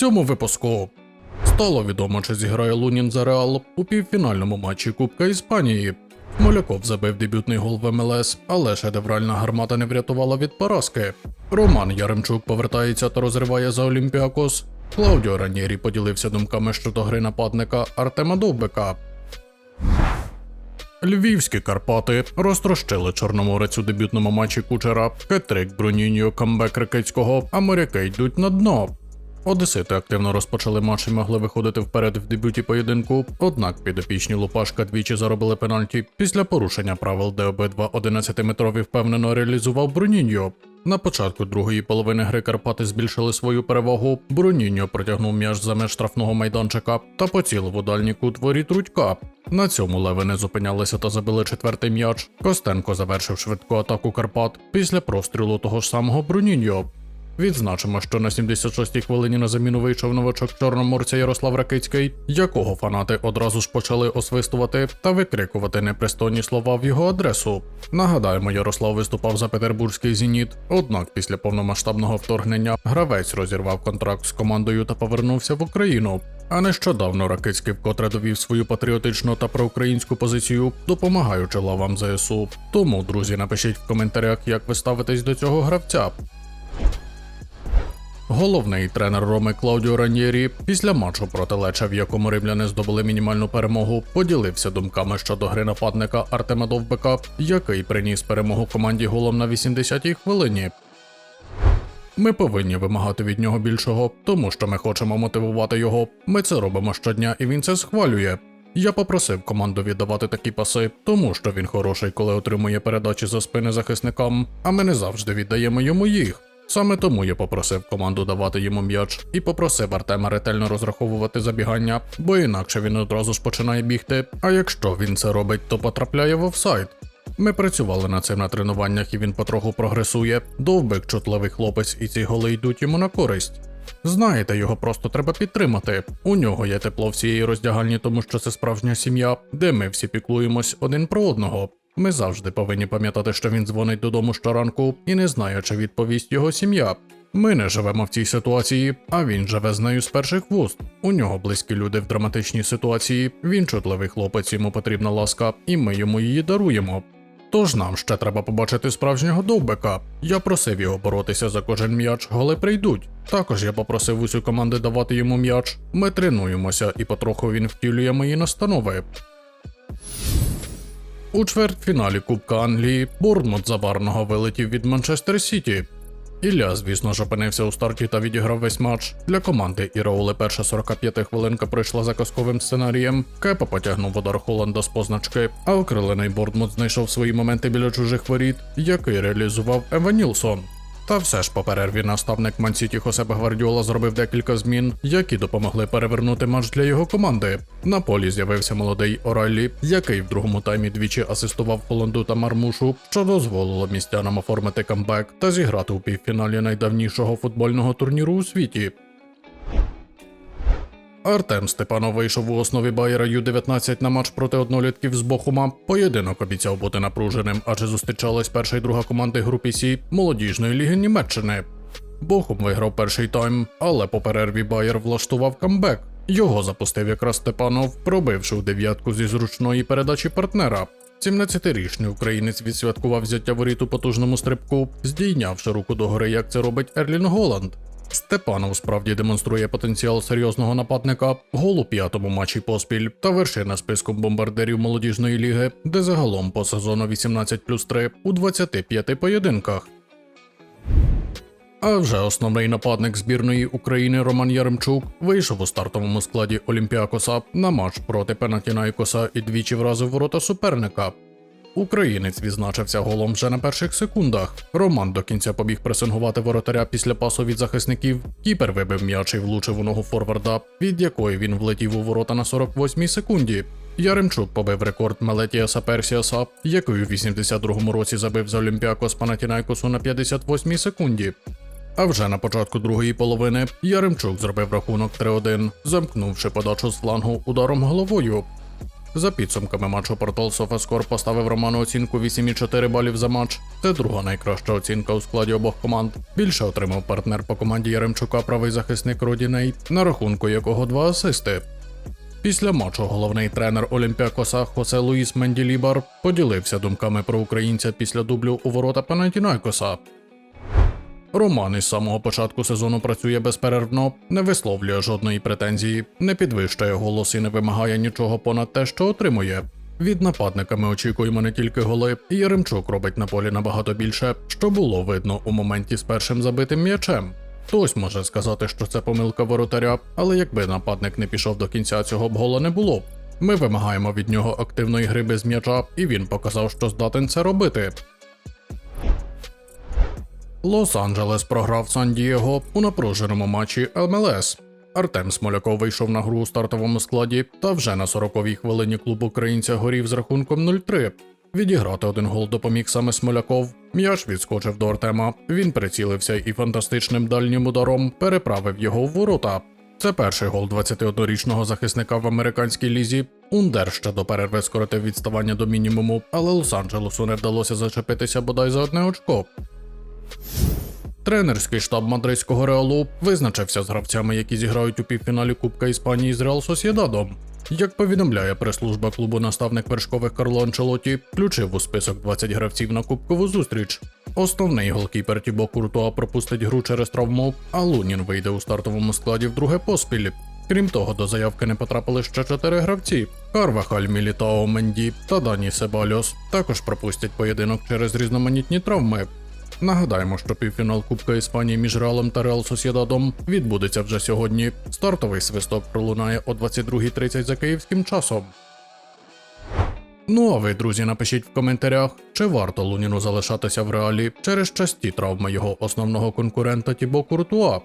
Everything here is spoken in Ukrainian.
цьому випуску. Стало відомо, чи зіграє Лунін за Реал у півфінальному матчі Кубка Іспанії. Моляков забив дебютний гол в МЛС, але шедевральна гармата не врятувала від поразки. Роман Яремчук повертається та розриває за Олімпіакос. Клаудіо Ранєрі поділився думками щодо гри нападника Артема Довбика. Львівські Карпати розтрощили Чорноморець у дебютному матчі кучера. Кетрик Бруніньо, камбек Рикицького, а моряки йдуть на дно. Одесити активно розпочали матч і могли виходити вперед в дебюті поєдинку, однак підопічні Лупашка двічі заробили пенальті після порушення правил, де обидва 11-метрові впевнено реалізував Бруніньо. На початку другої половини гри Карпати збільшили свою перевагу. Бруніньо протягнув м'яч за меж штрафного майданчика та поцілив у дальній кут воріт Рудька. На цьому леви не зупинялися та забили четвертий м'яч. Костенко завершив швидку атаку Карпат після прострілу того ж самого Бруніньо. Відзначимо, що на 76-й хвилині на заміну вийшов новачок чорноморця Ярослав Ракицький, якого фанати одразу ж почали освистувати та викрикувати непристойні слова в його адресу. Нагадаємо, Ярослав виступав за петербурзький зеніт. Однак після повномасштабного вторгнення гравець розірвав контракт з командою та повернувся в Україну. А нещодавно Ракицький вкотре довів свою патріотичну та проукраїнську позицію, допомагаючи лавам ЗСУ. Тому, друзі, напишіть в коментарях, як ви ставитесь до цього гравця. Головний тренер Роми Клаудіо Раньєрі після матчу проти Леча, в якому римляни здобули мінімальну перемогу, поділився думками щодо гри нападника Артема Довбика, який приніс перемогу команді голом на 80-й хвилині. Ми повинні вимагати від нього більшого, тому що ми хочемо мотивувати його. Ми це робимо щодня, і він це схвалює. Я попросив команду віддавати такі паси, тому що він хороший, коли отримує передачі за спини захисникам, а ми не завжди віддаємо йому їх. Саме тому я попросив команду давати йому м'яч і попросив Артема ретельно розраховувати забігання, бо інакше він одразу ж починає бігти. А якщо він це робить, то потрапляє в офсайд. Ми працювали над цим на тренуваннях, і він потроху прогресує. Довбик чутливий хлопець, і ці голи йдуть йому на користь. Знаєте, його просто треба підтримати. У нього є тепло всієї роздягальні, тому що це справжня сім'я, де ми всі піклуємось один про одного. Ми завжди повинні пам'ятати, що він дзвонить додому щоранку і не знає, чи відповість його сім'я. Ми не живемо в цій ситуації, а він живе з нею з перших вуст. У нього близькі люди в драматичній ситуації. Він чутливий хлопець, йому потрібна ласка, і ми йому її даруємо. Тож нам ще треба побачити справжнього довбика. Я просив його боротися за кожен м'яч, голи прийдуть. Також я попросив усю команди давати йому м'яч. Ми тренуємося, і потроху він втілює мої настанови. У чвертьфіналі Кубка Англії Борнмут заварного вилетів від Манчестер Сіті. Ілля, звісно ж, опинився у старті та відіграв весь матч. Для команди Іроули перша 45 хвилинка пройшла за казковим сценарієм. Кепа потягнув удар Холланда з позначки, а окрилений Борнмут знайшов свої моменти біля чужих воріт, який реалізував Ева Нілсон. Та все ж по перерві наставник Мансіті Хосепа Гвардіола зробив декілька змін, які допомогли перевернути матч для його команди. На полі з'явився молодий Орайлі, який в другому таймі двічі асистував Холланду та Мармушу, що дозволило містянам оформити камбек та зіграти у півфіналі найдавнішого футбольного турніру у світі. Артем Степанов вийшов у основі Байера Ю-19 на матч проти однолітків з Бохума. Поєдинок обіцяв бути напруженим, адже зустрічались перша і друга команди групі Сі молодіжної ліги Німеччини. Бохум виграв перший тайм, але по перерві Байер влаштував камбек. Його запустив якраз Степанов, пробивши у дев'ятку зі зручної передачі партнера. 17-річний українець відсвяткував взяття воріт у потужному стрибку, здійнявши руку догори, як це робить Ерлін Голланд. Степанов справді демонструє потенціал серйозного нападника, гол у п'ятому матчі поспіль та вершина списку бомбардирів молодіжної ліги, де загалом по сезону 18 плюс 3 у 25 поєдинках. А вже основний нападник збірної України Роман Яремчук вийшов у стартовому складі Олімпіакоса на матч проти Пенатінайкоса і двічі вразив ворота суперника. Українець відзначився голом вже на перших секундах. Роман до кінця побіг пресингувати воротаря після пасу від захисників. Кіпер вибив м'яч і влучив у ногу форварда, від якої він влетів у ворота на 48-й секунді. Яремчук побив рекорд Мелетіаса Персіаса, який у 82-му році забив за Олімпіакос Панатінайкосу на 58-й секунді. А вже на початку другої половини Яремчук зробив рахунок 3-1, замкнувши подачу з флангу ударом головою. За підсумками матчу портал SofaScore поставив Роману оцінку 8,4 балів за матч. Це друга найкраща оцінка у складі обох команд. Більше отримав партнер по команді Яремчука правий захисник Родіней, на рахунку якого два асисти. Після матчу головний тренер Олімпіакоса Хосе Луїс Менділібар поділився думками про українця після дублю у ворота Панатінайкоса. Роман із самого початку сезону працює безперервно, не висловлює жодної претензії, не підвищує голос і не вимагає нічого понад те, що отримує. Від нападника ми очікуємо не тільки голи, Яремчук робить на полі набагато більше, що було видно у моменті з першим забитим м'ячем. Хтось може сказати, що це помилка воротаря, але якби нападник не пішов до кінця, цього б гола не було. Ми вимагаємо від нього активної гри без м'яча, і він показав, що здатен це робити. Лос-Анджелес програв Сан-Дієго у напруженому матчі МЛС. Артем Смоляков вийшов на гру у стартовому складі, та вже на 40-й хвилині клуб українця горів з рахунком 0-3. Відіграти один гол допоміг саме Смоляков. М'яч відскочив до Артема. Він прицілився і фантастичним дальнім ударом переправив його в ворота. Це перший гол 21-річного захисника в американській лізі. Ундер ще до перерви скоротив відставання до мінімуму, але Лос-Анджелесу не вдалося зачепитися бодай за одне очко. Тренерський штаб мадридського реалу визначився з гравцями, які зіграють у півфіналі Кубка Іспанії з Реал Сосєдадом. Як повідомляє прес-служба клубу наставник вершкових Карло Анчелоті, включив у список 20 гравців на кубкову зустріч. Основний голкіпер Тібо Куртуа пропустить гру через травму, а Лунін вийде у стартовому складі вдруге поспіль. Крім того, до заявки не потрапили ще чотири гравці: Карвахаль, Мілітао, Менді та Дані Себальос. Також пропустять поєдинок через різноманітні травми. Нагадаємо, що півфінал Кубка Іспанії між Реалом та Реал Сосєдадом відбудеться вже сьогодні. Стартовий свисток пролунає о 22.30 за київським часом. Ну а ви, друзі, напишіть в коментарях, чи варто Луніну залишатися в реалі через часті травми його основного конкурента Тібо Куртуа.